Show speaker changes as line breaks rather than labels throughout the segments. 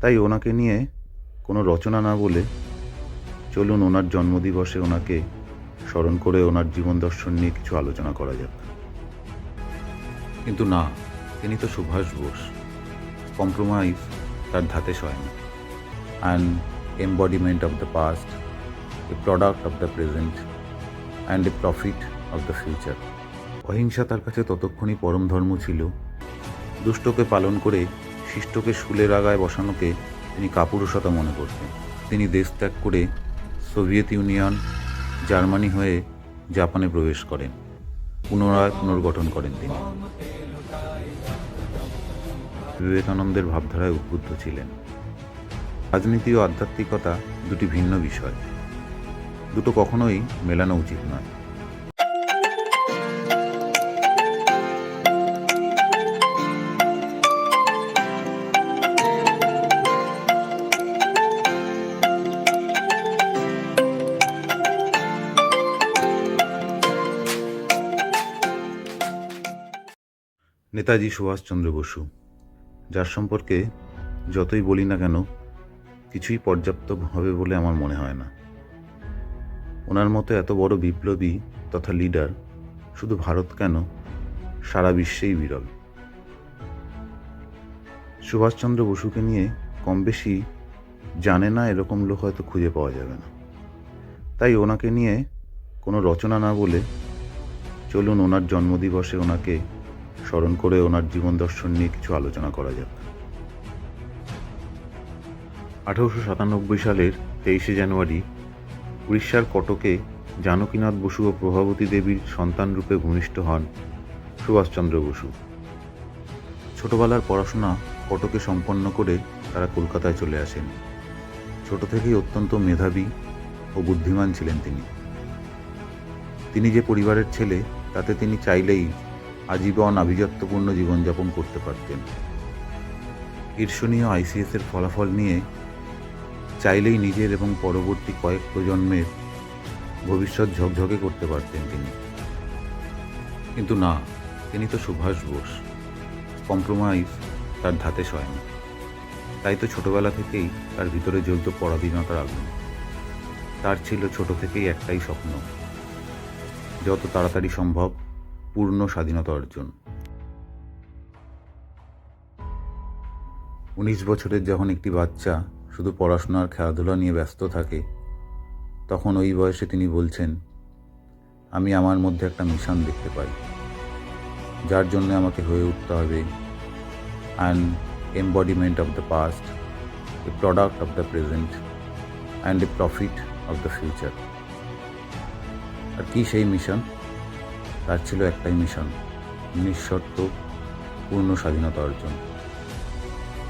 তাই ওনাকে নিয়ে কোনো রচনা না বলে চলুন ওনার জন্মদিবসে ওনাকে স্মরণ করে ওনার জীবন দর্শন নিয়ে কিছু আলোচনা করা যাক। কিন্তু না, তিনি তো সুভাষ বোস। কম্প্রোমাইজ তার ধাতে সয় না and embodiment of the past a product of the present and a profit of the future অহিংসা তার কাছে ততক্ষণই পরম ধর্ম ছিল। দুষ্টকে পালন করে শিষ্টকে শুলের আগায় বসানোকে তিনি কাপুরুষতা মনে করতেন। তিনি দেশ ত্যাগ করে সোভিয়েত ইউনিয়ন, জার্মানি হয়ে জাপানে প্রবেশ করেন। পুনরায় পুনর্গঠন করেন তিনি। বিবেকানন্দের ভাবধারায় উদ্বুদ্ধ ছিলেন। রাজনীতি ও আধ্যাত্মিকতা দুটি ভিন্ন বিষয়। দুটো কখনোই মেলানো উচিত নয়। নেতাজি সুভাষচন্দ্র বসু, যার সম্পর্কে যতই বলি না কেন, কিছুই পর্যাপ্ত হবে বলে আমার মনে হয় না। ওনার মতো এত বড় বিপ্লবী তথা লিডার শুধু ভারত কেন, সারা বিশ্বেই বিরল। সুভাষচন্দ্র বসুকে নিয়ে কম বেশি জানে না এরকম লোক হয়তো খুঁজে পাওয়া যাবে না। তাই ওনাকে নিয়ে কোনো রচনা না বলে চলুন ওনার জন্মদিবসে ওনাকে স্মরণ করে ওনার জীবন দর্শন নিয়ে কিছু আলোচনা করা যাক। আঠারোশো সাতানব্বই সালের তেইশে জানুয়ারি উড়িষ্যার কটকে জানকীনাথ বসু ও প্রভাবতী দেবীর সন্তান রূপে ভূমিষ্ঠ হন সুভাষচন্দ্র বসু। ছোটবেলার পড়াশোনা কটকে সম্পন্ন করে তারা কলকাতায় চলে আসেন। ছোট থেকেই অত্যন্ত মেধাবী ও বুদ্ধিমান ছিলেন তিনি। তিনি যে পরিবারের ছেলে, তাতে তিনি চাইলেই আজীবন আভিজাত্যপূর্ণ জীবনযাপন করতে পারতেন। ঈর্ষণীয় আইসিএস এর ফলাফল নিয়ে চাইলেই নিজের এবং পরবর্তী কয়েক প্রজন্মের ভবিষ্যৎ ঝকঝকে করতে পারতেন তিনি। কিন্তু না, তিনি তো সুভাষ বোস। কম্প্রোমাইজ তার ধাতে সয় না তাই তো ছোটবেলা থেকেই তার ভিতরে জ্বলত পরাধীনতার আগুন। তার ছিল ছোট থেকেই একটাই স্বপ্ন, যত তাড়াতাড়ি সম্ভব পূর্ণ স্বাধীনতা অর্জন। উনিশ বছরের যখন একটি বাচ্চা শুধু পড়াশোনার খেলাধুলা নিয়ে ব্যস্ত থাকে, তখন ওই বয়সে তিনি বলছেন, আমি আমার মধ্যে একটা মিশন দেখতে পাই। যার জন্য আমাকে হয়ে উঠতে হবে an embodiment of the past a product of the present and a profit of the future আর কি সেই মিশন? তার ছিল একটাই মিশন, নিঃশর্ত পূর্ণ স্বাধীনতা অর্জন।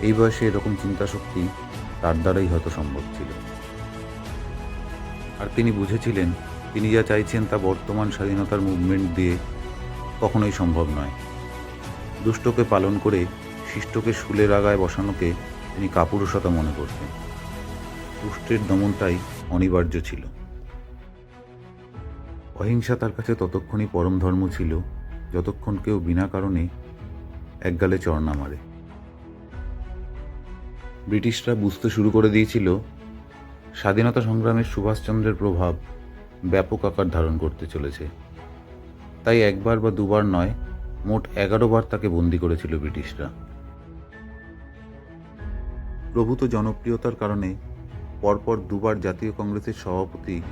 এই বয়সে এরকম চিন্তাশক্তি তার দ্বারাই হয়তো সম্ভব ছিল। আর তিনি বুঝেছিলেন, তিনি যা চাইছেন তা বর্তমান স্বাধীনতার মুভমেন্ট দিয়ে কখনোই সম্ভব নয়। দুষ্টকে পালন করে শিষ্টকে শুলের আগায় বসানোকে তিনি কাপুরুষতা মনে করতেন। দুষ্টের দমনটাই অনিবার্য ছিল। অহিংসা তার কাছে ততক্ষণই পরম ধর্ম ছিল, যতক্ষণ কেউ বিনা কারণে একগালে চর না মারে। ব্রিটিশরা বুঝতে শুরু করে দিয়েছিল, স্বাধীনতা সংগ্রামের সুভাষচন্দ্রের প্রভাব ব্যাপক আকার ধারণ করতে চলেছে। তাই একবার বা দুবার নয়, মোট এগারো বার তাকে বন্দি করেছিল ব্রিটিশরা। প্রভূত জনপ্রিয়তার কারণে পরপর দুবার জাতীয় কংগ্রেসের সভাপতি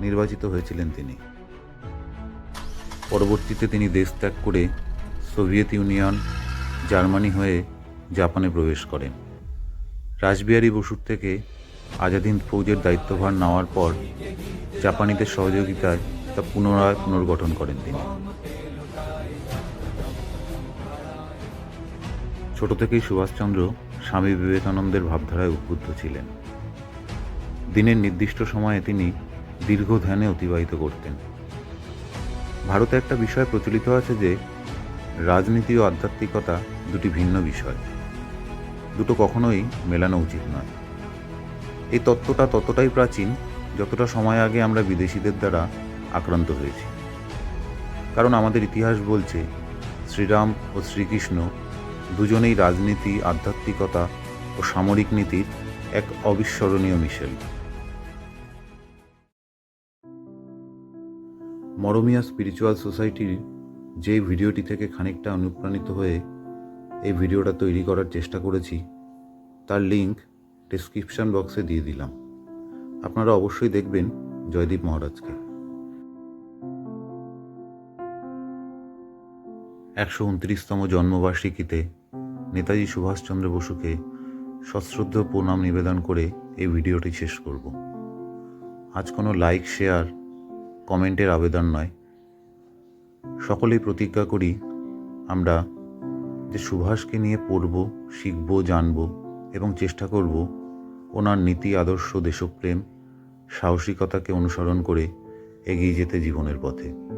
নির্বাচিত হয়েছিলেন তিনি। পরবর্তীতে তিনি দেশ ত্যাগ করে সোভিয়েত ইউনিয়ন, জার্মানি হয়ে জাপানে প্রবেশ করেন। রাসবিহারী বসুর থেকে আজাদিন ফৌজের দায়িত্বভার নেওয়ার পর জাপানিদের সহযোগিতায় তা পুনরায় পুনর্গঠন করেন তিনি। ছোট থেকেই সুভাষচন্দ্র স্বামী বিবেকানন্দের ভাবধারায় উদ্বুদ্ধ ছিলেন। দিনের নির্দিষ্ট সময়ে তিনি দীর্ঘ ধ্যানে অতিবাহিত করতেন। ভারতে একটা বিষয় প্রচলিত আছে যে, রাজনীতি ও আধ্যাত্মিকতা দুটি ভিন্ন বিষয়। দুটো কখনোই মেলানো উচিত নয়। এই তত্ত্বটা ততটাই প্রাচীন, যতটা সময় আগে আমরা বিদেশিদের দ্বারা আক্রান্ত হয়েছি। কারণ আমাদের ইতিহাস বলছে, শ্রীরাম ও শ্রীকৃষ্ণ দুজনেই রাজনীতি, আধ্যাত্মিকতা ও সামরিক নীতির এক অবিস্মরণীয় মিশেল। মরমিয়া স্পিরিচুয়াল সোসাইটির যে ভিডিওটি থেকে খানিকটা অনুপ্রাণিত হয়ে এই ভিডিওটা তৈরি করার চেষ্টা করেছি, তার লিংক ডিসক্রিপশন বক্সে দিয়ে দিলাম। আপনারা অবশ্যই দেখবেন জয়দীপ মহারাজকে। একশো উনত্রিশতম জন্মবার্ষিকীতে নেতাজি সুভাষচন্দ্র বসুকে সশ্রদ্ধ প্রণাম নিবেদন করে এই ভিডিওটি শেষ করব। আজ কোনো লাইক শেয়ার কমেন্টের আবেদন নয়। সকলেই প্রতিজ্ঞা করি আমরা যে সুভাষকে নিয়ে পড়ব, শিখব, জানব এবং চেষ্টা করব ওনার নীতি, আদর্শ, দেশপ্রেম, সাহসিকতাকে অনুসরণ করে এগিয়ে যেতে জীবনের পথে।